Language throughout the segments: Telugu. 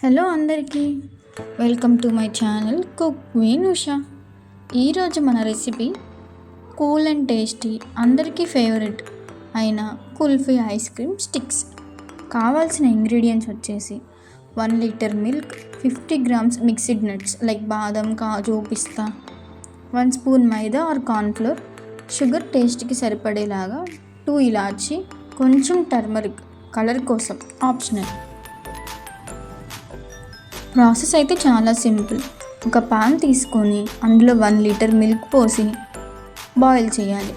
హలో అందరికీ. Welcome to my channel cook win Usha. ఈరోజు మన రెసిపీ కూల్ అండ్ టేస్టీ అందరికీ ఫేవరెట్ అయిన కుల్ఫీ ఐస్ క్రీమ్ స్టిక్స్. కావాల్సిన ఇంగ్రీడియంట్స్ వచ్చేసి one litre milk fifty grams mixed nuts like బాదం కాజు పిస్తా one spoon maida or cornflour. Sugar టేస్ట్కి సరిపడేలాగా టూ ఇలాచి కొంచెం టర్మరిక్ కలర్ కోసం ఆప్షనల్. ప్రాసెస్ అయితే చాలా సింపుల్. ఒక పాన్ తీసుకొని అందులో వన్ లీటర్ మిల్క్ పోసి బాయిల్ చేయాలి.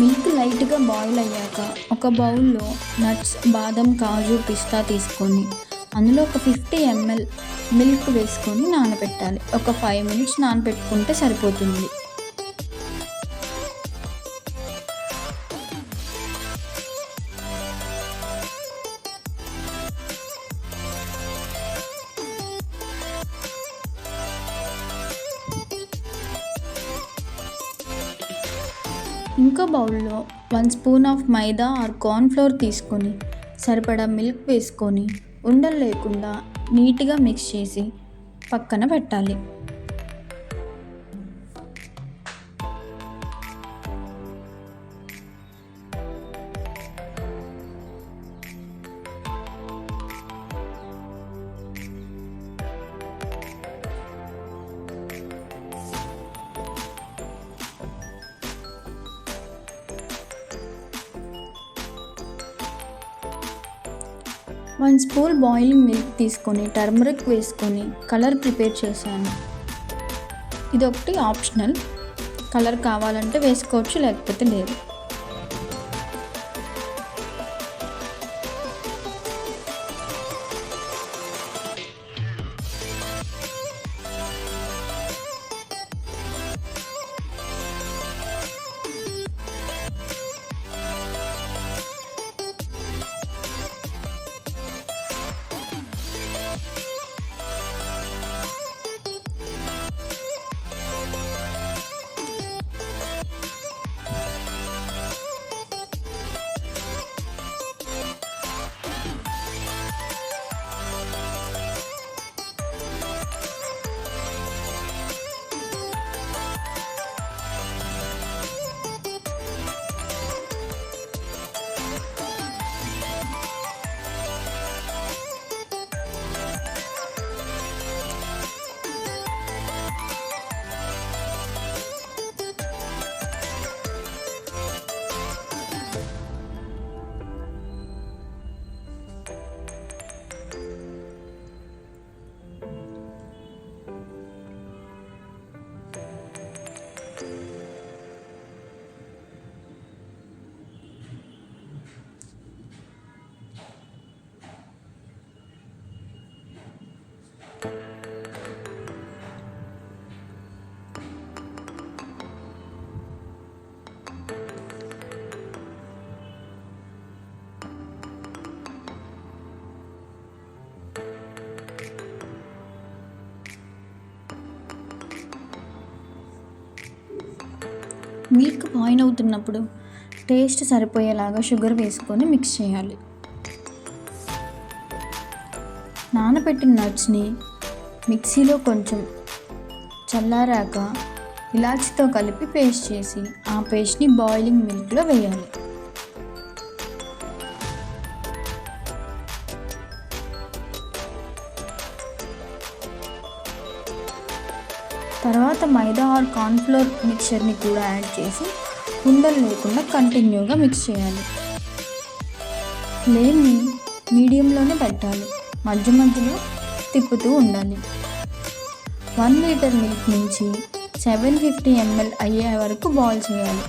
మిల్క్ లైట్గా బాయిల్ అయ్యాక ఒక బౌల్లో నట్స్ బాదం కాజు పిస్తా తీసుకొని అందులో ఒక ఫిఫ్టీ ఎంఎల్ మిల్క్ వేసుకొని నానబెట్టాలి. ఒక ఫైవ్ మినిట్స్ నానబెట్టుకుంటే సరిపోతుంది. ఇంకో బౌల్లో one spoon of maida or corn flour తీసుకొని సరిపడా మిల్క్ వేసుకొని ఉండలు లేకుండా నీట్గా మిక్స్ చేసి పక్కన పెట్టాలి. వన్ స్పూన్ బాయిలింగ్ మిల్క్ తీసుకొని టర్మరిక్ వేసుకొని కలర్ ప్రిపేర్ చేశాను. ఇది ఒకటి ఆప్షనల్. కలర్ కావాలంటే వేసుకోవచ్చు లేకపోతే లేదు. మిల్క్ బాయిల్ అవుతున్నప్పుడు టేస్ట్ సరిపోయేలాగా షుగర్ వేసుకొని మిక్స్ చేయాలి. నానబెట్టిన నట్స్ని మిక్సీలో కొంచెం చల్లారాక ఇలాచితో కలిపి పేస్ట్ చేసి ఆ పేస్ట్ని బాయిలింగ్ మిల్క్లో వేయాలి. తర్వాత మైదా ఆర్ కార్న్ఫ్లోర్ మిక్చర్ని కూడా యాడ్ చేసి ఉండలు లేకుండా కంటిన్యూగా మిక్స్ చేయాలి. ఫ్లేమ్ని మీడియంలోనే పెట్టాలి. మధ్య మధ్యలో తిప్పుతూ ఉండాలి. వన్ లీటర్ మిల్క్ నుంచి సెవెన్ ఫిఫ్టీ ఎంఎల్ అయ్యే వరకు బాయిల్ చేయాలి.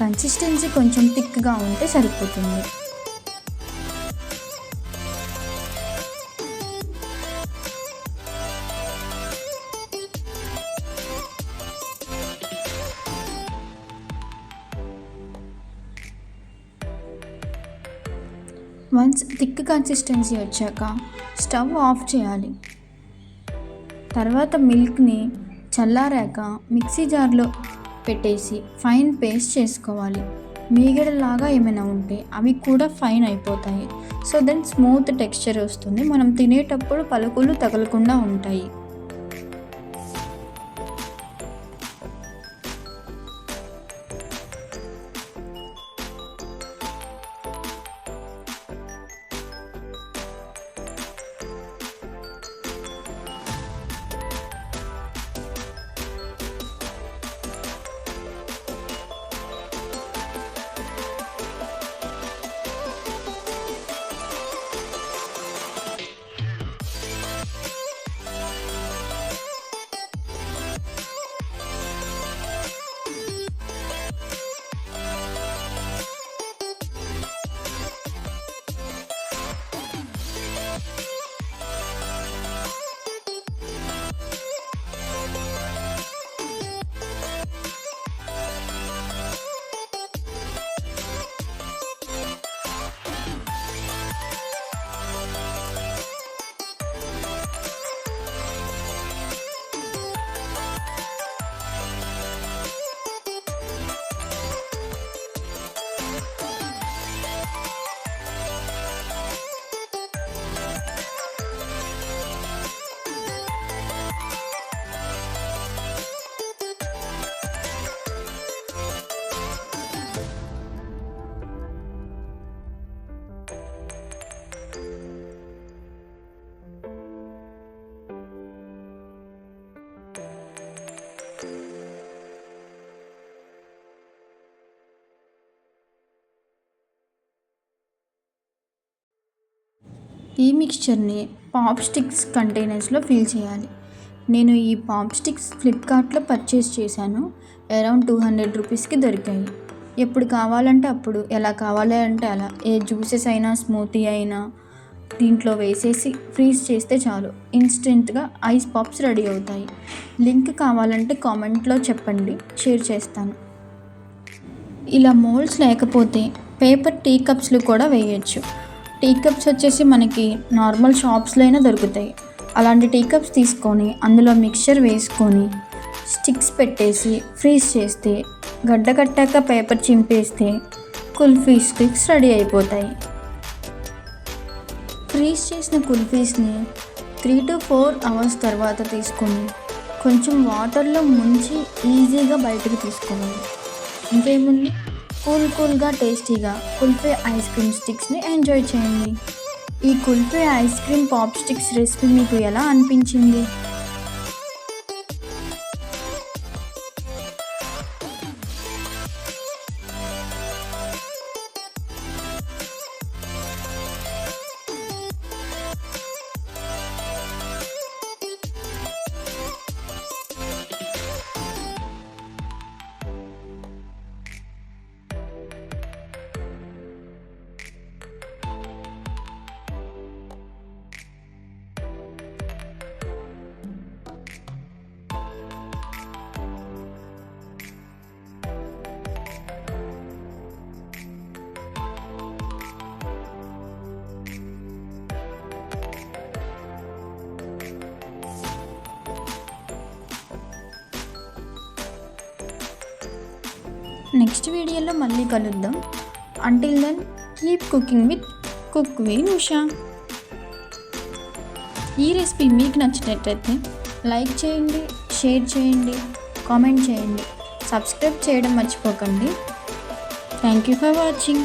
కన్సిస్టెన్సీ కొంచెం థిక్గా ఉంటే సరిపోతుంది. వన్స్ థిక్ కన్సిస్టెన్సీ వచ్చాక స్టవ్ ఆఫ్ చేయాలి. తర్వాత మిల్క్ని చల్లారాక మిక్సీ జార్లో పెట్టేసి ఫైన్ పేస్ట్ చేసుకోవాలి. మీగడలాగా ఏమైనా ఉంటే అవి కూడా ఫైన్ అయిపోతాయి. సో దెన్ స్మూత్ టెక్స్చర్ వస్తుంది. మనం తినేటప్పుడు పలుకులు తగలకుండా ఉంటాయి. ఈ మిక్స్చర్ని పాప్ స్టిక్స్ కంటైనర్స్లో ఫిల్ చేయాలి. నేను ఈ పాప్ స్టిక్స్ ఫ్లిప్కార్ట్లో పర్చేస్ చేశాను. అరౌండ్ టూ హండ్రెడ్ రూపీస్కి దొరికాయి. ఎప్పుడు కావాలంటే అప్పుడు ఎలా కావాలి అంటే అలా. ఏ జ్యూసెస్ అయినా స్మూతీ అయినా దీంట్లో వేసేసి ఫ్రీజ్ చేస్తే చాలు. ఇన్స్టెంట్గా ఐస్ పాప్స్ రెడీ అవుతాయి. లింక్ కావాలంటే కామెంట్లో చెప్పండి. షేర్ చేస్తాను. ఇలా మోల్డ్స్ లేకపోతే పేపర్ టీ కప్స్లు కూడా వేయచ్చు. టీ కప్స్ వచ్చేసి మనకి నార్మల్ షాప్స్లో అయినా దొరుకుతాయి. అలాంటి టీ కప్స్ తీసుకొని అందులో మిక్చర్ వేసుకొని స్టిక్స్ పెట్టేసి ఫ్రీజ్ చేస్తే గడ్డ కట్టాక పేపర్ చింపేస్తే కుల్ఫీ స్టిక్స్ రెడీ అయిపోతాయి. ఫ్రీజ్ చేసిన కుల్ఫీస్ని త్రీ టు ఫోర్ అవర్స్ తర్వాత తీసుకొని కొంచెం వాటర్లో ముంచి ఈజీగా బయటకు తీసుకోవాలి. ఇంకేముంది? కూల్ కూల్గా టేస్టీగా కుల్ఫీ ఐస్ క్రీమ్ స్టిక్స్ని ఎంజాయ్ చేయండి. ఈ kulfi ice cream pop sticks recipe మీకు ఎలా అనిపించింది? నెక్స్ట్ వీడియోలో మళ్ళీ కలుద్దాం. Until then keep cooking with cook V Usha ఈ రెసిపీ మీకు నచ్చినట్లయితే లైక్ చేయండి షేర్ చేయండి కామెంట్ చేయండి. సబ్స్క్రైబ్ చేయడం మర్చిపోకండి. Thank you for watching